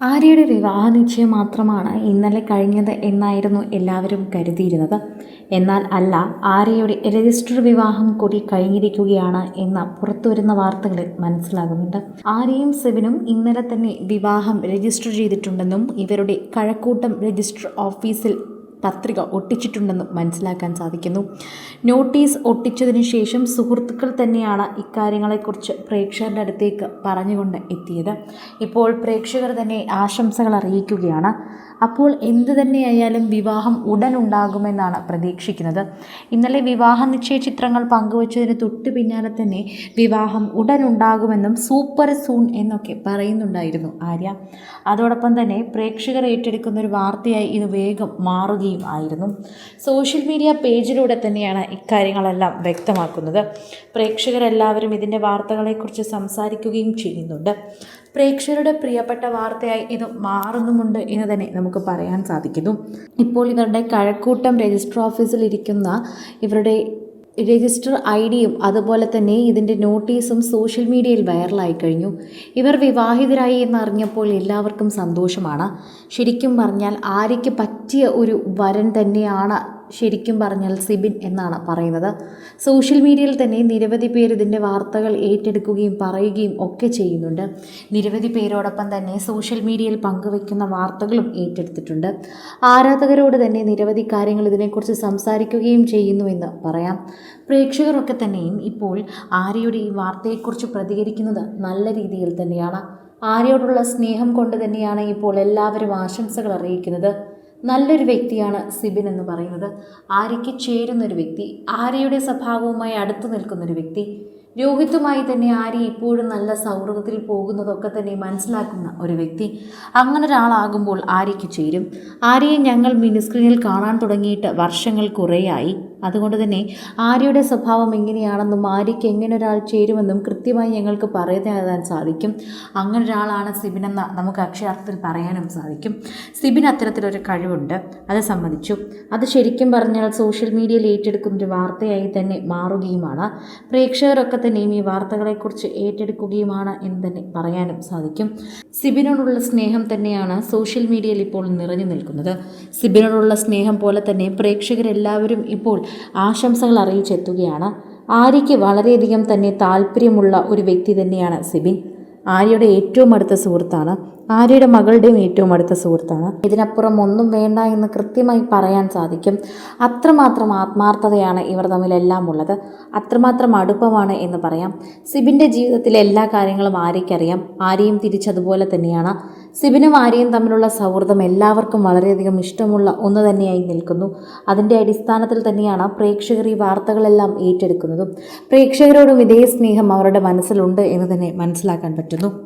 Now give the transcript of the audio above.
ആര്യയുടെ വിവാഹ നിശ്ചയം മാത്രമാണ് ഇന്നലെ കഴിഞ്ഞത് എന്നായിരുന്നു എല്ലാവരും കരുതിയിരുന്നത്. എന്നാൽ അല്ല ആര്യയുടെ രജിസ്റ്റർ വിവാഹം കൂടി കഴിഞ്ഞിരിക്കുകയാണ് എന്ന പുറത്തുവരുന്ന വാർത്തകളിൽ മനസ്സിലാകുന്നുണ്ട്. ആര്യയും സെബിനും ഇന്നലെ തന്നെ വിവാഹം രജിസ്റ്റർ ചെയ്തിട്ടുണ്ടെന്നും ഇവരുടെ കഴക്കൂട്ടം രജിസ്റ്റർ ഓഫീസിൽ പത്രിക ഒട്ടിച്ചിട്ടുണ്ടെന്ന് മനസ്സിലാക്കാൻ സാധിക്കുന്നു. നോട്ടീസ് ഒട്ടിച്ചതിന് ശേഷം സുഹൃത്തുക്കൾ തന്നെയാണ് ഇക്കാര്യങ്ങളെക്കുറിച്ച് പ്രേക്ഷകരുടെ അടുത്തേക്ക് പറഞ്ഞുകൊണ്ട് എത്തിയത്. ഇപ്പോൾ പ്രേക്ഷകർ തന്നെ ആശംസകൾ അറിയിക്കുകയാണ്. അപ്പോൾ എന്തു തന്നെയായാലും വിവാഹം ഉടൻ ഉണ്ടാകുമെന്നാണ് പ്രതീക്ഷിക്കുന്നത്. ഇന്നലെ വിവാഹ നിശ്ചയ ചിത്രങ്ങൾ പങ്കുവച്ചതിന് തൊട്ട് പിന്നാലെ തന്നെ വിവാഹം ഉടൻ ഉണ്ടാകുമെന്നും സൂപ്പർ സൂൺ എന്നൊക്കെ പറയുന്നുണ്ടായിരുന്നു ആര്യ. അതോടൊപ്പം തന്നെ പ്രേക്ഷകർ ഏറ്റെടുക്കുന്ന ഒരു വാർത്തയായി ഇത് വേഗം മാറുകയും ആയിരുന്നു. സോഷ്യൽ മീഡിയ പേജിലൂടെ തന്നെയാണ് ഇക്കാര്യങ്ങളെല്ലാം വ്യക്തമാക്കുന്നത്. പ്രേക്ഷകരെല്ലാവരും ഇതിന്റെ വാർത്തകളെക്കുറിച്ച് സംസാരിക്കുകയും ചെയ്യുന്നുണ്ട്. പ്രേക്ഷകരുടെ പ്രിയപ്പെട്ട വാർത്തയായി ഇത് മാറുന്നുമുണ്ട് എന്ന് തന്നെ നമുക്ക് പറയാൻ സാധിക്കുന്നു. ഇപ്പോൾ ഇവരുടെ കഴക്കൂട്ടം രജിസ്റ്റർ ഓഫീസിൽ ഇരിക്കുന്ന ഇവരുടെ രജിസ്റ്റർ ഐ ഡിയും അതുപോലെ തന്നെ ഇതിന്റെ നോട്ടീസും സോഷ്യൽ മീഡിയയിൽ വൈറലായി കഴിഞ്ഞു. ഇവർ വിവാഹിതരായി എന്നറിഞ്ഞപ്പോൾ എല്ലാവർക്കും സന്തോഷമാണ്. ശരിക്കും പറഞ്ഞാൽ ആര്യയ്ക്ക് പറ്റിയ ഒരു വരൻ തന്നെയാണ് ശരിക്കും പറഞ്ഞാൽ സിബിൻ എന്നാണ് പറയുന്നത്. സോഷ്യൽ മീഡിയയിൽ തന്നെ നിരവധി പേർ ഇതിന്റെ വാർത്തകൾ ഏറ്റെടുക്കുകയും പറയുകയും ഒക്കെ ചെയ്യുന്നുണ്ട്. നിരവധി പേരോടൊപ്പം തന്നെ സോഷ്യൽ മീഡിയയിൽ പങ്കുവയ്ക്കുന്ന വാർത്തകളും ഏറ്റെടുത്തിട്ടുണ്ട്. ആരാധകരോട് തന്നെ നിരവധി കാര്യങ്ങൾ ഇതിനെക്കുറിച്ച് സംസാരിക്കുകയും ചെയ്യുന്നുവെന്ന് പറയാം. പ്രേക്ഷകരൊക്കെ തന്നെയും ഇപ്പോൾ ആര്യയുടെ ഈ വാർത്തയെക്കുറിച്ച് പ്രതികരിക്കുന്നത് നല്ല രീതിയിൽ തന്നെയാണ്. ആര്യയോടുള്ള സ്നേഹം കൊണ്ട് തന്നെയാണ് ഇപ്പോൾ എല്ലാവരും ആശംസകൾ അറിയിക്കുന്നത്. നല്ലൊരു വ്യക്തിയാണ് സിബിൻ എന്ന് പറയുന്നത്. ആര്യയ്ക്ക് ചേരുന്നൊരു വ്യക്തി ആര്യയുടെ സ്വഭാവവുമായി അടുത്തു നിൽക്കുന്നൊരു വ്യക്തി രോഹിത്തുമായി തന്നെ ആര്യ ഇപ്പോഴും നല്ല സൗഹൃദത്തിൽ പോകുന്നതൊക്കെ തന്നെ മനസ്സിലാക്കുന്ന ഒരു വ്യക്തി. അങ്ങനെ ഒരാളാകുമ്പോൾ ആര്യയ്ക്ക് ചേരും. ആര്യയെ ഞങ്ങൾ മിനിസ്ക്രീനിൽ കാണാൻ തുടങ്ങിയിട്ട് വർഷങ്ങൾ കുറേയായി. അതുകൊണ്ട് തന്നെ ആര്യയുടെ സ്വഭാവം എങ്ങനെയാണെന്നും ആര്യയ്ക്ക് എങ്ങനെ ഒരാൾ ചേരുമെന്നും കൃത്യമായി ഞങ്ങൾക്ക് പറയാൻ സാധിക്കും. അങ്ങനെ ഒരാളാണ് സിബിനെന്ന് നമുക്ക് അക്ഷരാർത്ഥത്തിൽ പറയാനും സാധിക്കും. സിബിന് അത്തരത്തിലൊരു കഴിവുണ്ട്. അത് സംബന്ധിച്ചു അത് ശരിക്കും പറഞ്ഞാൽ സോഷ്യൽ മീഡിയയിൽ ഏറ്റെടുക്കുന്ന ഒരു വാർത്തയായി തന്നെ മാറുകയുമാണ്. പ്രേക്ഷകരൊക്കെ തന്നെയും ഈ വാർത്തകളെക്കുറിച്ച് ഏറ്റെടുക്കുകയുമാണ് എന്ന് തന്നെ പറയാനും സാധിക്കും. സിബിനോടുള്ള സ്നേഹം തന്നെയാണ് സോഷ്യൽ മീഡിയയിൽ ഇപ്പോൾ നിറഞ്ഞു നിൽക്കുന്നത്. സിബിനോടുള്ള സ്നേഹം പോലെ തന്നെ പ്രേക്ഷകരെല്ലാവരും ഇപ്പോൾ ആശംസകൾ അറിയിച്ചെത്തുകയാണ്. ആര്യയ്ക്ക് വളരെയധികം തന്നെ താല്പര്യമുള്ള ഒരു വ്യക്തി തന്നെയാണ് സിബിൻ. ആര്യയുടെ ഏറ്റവും അടുത്ത സുഹൃത്താണ് ആര്യയുടെ മകളുടെയും ഏറ്റവും അടുത്ത സുഹൃത്താണ്. ഇതിനപ്പുറം ഒന്നും വേണ്ട എന്ന് കൃത്യമായി പറയാൻ സാധിക്കും. അത്രമാത്രം ആത്മാർത്ഥതയാണ് ഇവർ തമ്മിലെല്ലാം ഉള്ളത്. അത്രമാത്രം അടുപ്പമാണ് എന്ന് പറയാം. സിബിന്റെ ജീവിതത്തിലെ എല്ലാ കാര്യങ്ങളും ആര്യയ്ക്കറിയാം. ആര്യയും തിരിച്ചതുപോലെ തന്നെയാണ്. സിബിനും ആര്യയും തമ്മിലുള്ള സൗഹൃദം എല്ലാവർക്കും വളരെയധികം ഇഷ്ടമുള്ള ഒന്ന് തന്നെയായി നിൽക്കുന്നു. അതിന്റെ അടിസ്ഥാനത്തിൽ തന്നെയാണ് പ്രേക്ഷകർ ഈ വാർത്തകളെല്ലാം ഏറ്റെടുക്കുന്നതും. പ്രേക്ഷകരോടും ഇതേ സ്നേഹം അവരുടെ മനസ്സിലുണ്ട് എന്ന് തന്നെ മനസ്സിലാക്കാൻ പറ്റുന്നു.